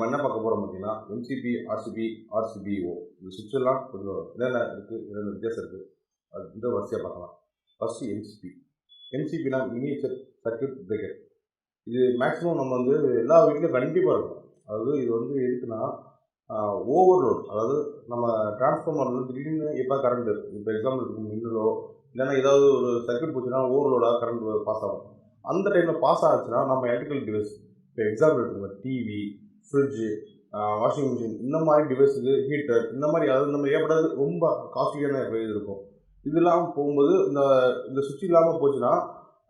நம்ம என்ன பார்க்க போகிறோம் பார்த்தீங்கன்னா எம்சிபி ஆர்சிபி ஆர்சிபிஓ இந்த சுவிட்செல்லாம் கொஞ்சம் என்னென்ன இருக்குது என்னென்ன வித்தியாசம் இருக்குது அது இந்த வரிசையாக பார்க்கலாம். ஃபஸ்ட்டு எம்சிபி எம்சிபினா மினியேச்சர் சர்க்கியூட் பிரேக்கர் இது மேக்ஸிமம் நம்ம வந்து எல்லா வீட்லேயும் கண்டிப்பாக இருக்கும். அதாவது இது வந்து எதுக்குன்னா ஓவர்லோட் அதாவது நம்ம டிரான்ஸ்ஃபார்மர் வந்து திடீர்னு எப்போ கரண்ட் இப்போ எக்ஸாம்பிள் இருக்கும் மின்னலோ இல்லைன்னா ஏதாவது ஒரு சர்க்கியூட் போச்சுன்னா ஓவர்லோடாக கரண்ட் பாஸ் ஆகும். அந்த டைமில் பாஸ் ஆச்சுன்னா நம்ம எலக்ட்ரிக்கல் டிவைஸ் இப்போ எக்ஸாம்பிள் எடுத்துக்கோங்க டிவி ஃப்ரிட்ஜு வாஷிங் மிஷின் இந்த மாதிரி டிவைஸுக்கு ஹீட்டர் இந்த மாதிரி அதாவது நம்ம ஏற்படாது ரொம்ப காஸ்ட்லியான இது இருக்கும். இதெல்லாம் போகும்போது இந்த இந்த சுவிட்ச் இல்லாமல் போச்சுன்னா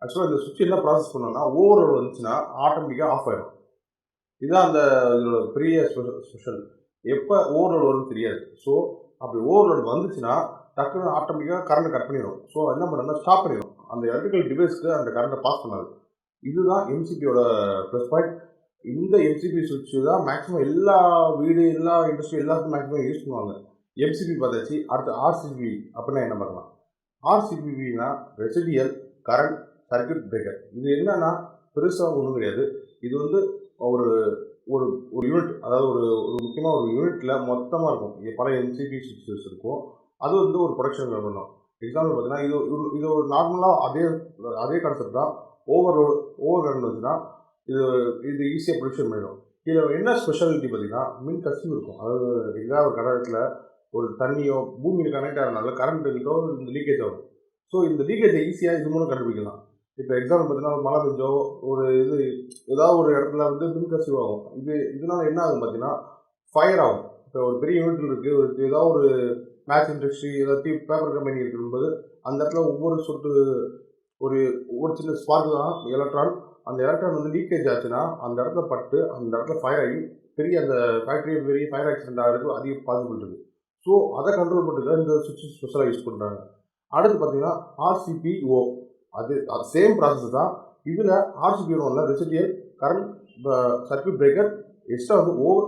ஆக்சுவலாக இந்த சுவிட்ச் என்ன ப்ராசஸ் பண்ணோம்னா ஓவர்லோட் வந்துச்சுன்னா ஆட்டோமேட்டிக்காக ஆஃப் ஆயிடும் இதுதான் அந்த இதோட பெரிய ஸ்பெஷல் எப்போ ஓவர்லோட் வரும்னு தெரியாது. ஸோ அப்படி ஓவர்லோட் வந்துச்சுன்னா டக்குன்னு ஆட்டோமேட்டிக்காக கரண்ட்டை கட் பண்ணிடும் ஸோ என்ன பண்ணணும்னா ஸ்டாப் பண்ணிடும் அந்த எலக்ட்ரிக்கல் டிவைஸ்க்கு அந்த கரண்ட்டை பாஸ் பண்ணாது. இதுதான் எம்சிபியோட ப்ளஸ் பாயிண்ட் இந்த எம்சிபி சுவிட்ச் தான் மேக்ஸிமம் எல்லா வீடு எல்லா இண்டஸ்ட்ரி எல்லாத்துக்கும் மேக்ஸிமம் யூஸ் பண்ணுவாங்க. எம்சிபி பார்த்தாச்சு அடுத்து ஆர்சிபி அப்படின்னா என்ன பார்க்கலாம் ஆர்சிபினா ரெசிடியல் கரண்ட் சர்க்கியூட் பிரேக்கர் இது என்னன்னா பெருசாக ஒன்றும் கிடையாது. இது வந்து ஒரு ஒரு ஒரு யூனிட் அதாவது ஒரு ஒரு முக்கியமாக ஒரு யூனிட்டில் மொத்தமாக இருக்கும். பல எம்சிபி சுவிட்சஸ் இருக்கும். அது வந்து ஒரு ப்ரொடக்ஷன் பண்ணணும் எக்ஸாம்பிள் பார்த்தீங்கன்னா இது இது- இது ஒரு நார்மலாக அதே அதே கான்செப்ட் தான். ஓவர்லோடு ஓவர் கரண்ட் வந்துச்சுன்னா இது இது ஈஸியாக ப்ரொடக்ஷன் பண்ணிடும். இதில் என்ன ஸ்பெஷாலிட்டி பார்த்தீங்கன்னா மின் கசிவு இருக்கும். அதாவது எங்கேயாவது ஒரு கடகத்தில் ஒரு தண்ணியோ பூமியில் கனெக்ட் ஆகிறனால கரண்ட் இருக்கோ இந்த லீக்கேஜ் ஆகும் ஸோ இந்த லீக்கேஜை ஈஸியாக இது மூலம் கண்டுபிடிக்கலாம். இப்போ எக்ஸாம்பிள் பார்த்தீங்கன்னா மழை பெஞ்சோ ஒரு இது ஏதாவது ஒரு இடத்துல வந்து மின் கசிவு ஆகும். இது இதனால் என்ன ஆகும் பார்த்தீங்கன்னா ஃபயர் ஆகும். இப்போ ஒரு பெரிய யூனிட் இருக்குது ஒரு ஏதாவது ஒரு மேட்ச் இண்டஸ்ட்ரி ஏதாவது பேப்பர் கம்பெனி இருக்கும்போது அந்த இடத்துல ஒவ்வொரு சொட்டு ஒரு ஒரு சின்ன ஸ்பார்க் தான் எலக்ட்ரான் அந்த எலக்ட்ரான் வந்து லீக்கேஜ் ஆச்சுன்னா அந்த இடத்துல பட்டு அந்த இடத்துல ஃபயர் ஆகி பெரிய அந்த ஃபேக்ட்ரி பெரிய ஃபயர் ஆக்சிடென்ட் ஆகிறதுக்கு அதிக பாசிபிள் இருக்குது ஸோ அதை கண்ட்ரோல் பண்ணுறதுக்கு இந்த சுவிட்ச் ஸ்பெஷலாக யூஸ் பண்ணுறாங்க அடுத்து பார்த்தீங்கன்னா ஆர்சிபிஓ அது சேம் ப்ராசஸ் தான். இதில் ஆர்சிபிஓவில் residual current circuit breaker extra வந்து ஓவர்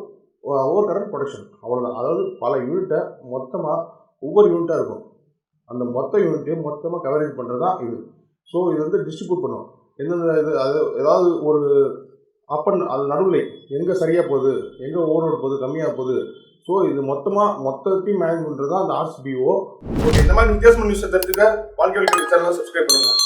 ஓவர் கரண்ட் ப்ரொடக்ஷன் அவ்வளோதான் அதாவது பல யூனிட்டை மொத்தமாக ஒவ்வொரு யூனிட்டாக இருக்கும். அந்த மொத்த யூனிட்டையும் மொத்தமாக கவரேஜ் பண்ணுறது தான் இது. ஸோ இது வந்து டிஸ்ட்ரிபியூட் பண்ணுவோம் என்னென்ன இது? அது ஏதாவது ஒரு அப்பன் அது நடுவில் எங்கே சரியாக போகுது? எங்கே ஓவர் போகுது? கம்மியாக போகுது? ஸோ இது மொத்தமாக மொத்தத்தையும் மேனேஜ் பண்ணுறது தான் அந்த ஆர்ஸ்பிஓ ஓகே இந்த மாதிரி வித்தியாசமான நியூஸை தெரிஞ்சுக்க வாழ்க்கை சேனலை சப்ஸ்கிரைப் பண்ணுங்கள்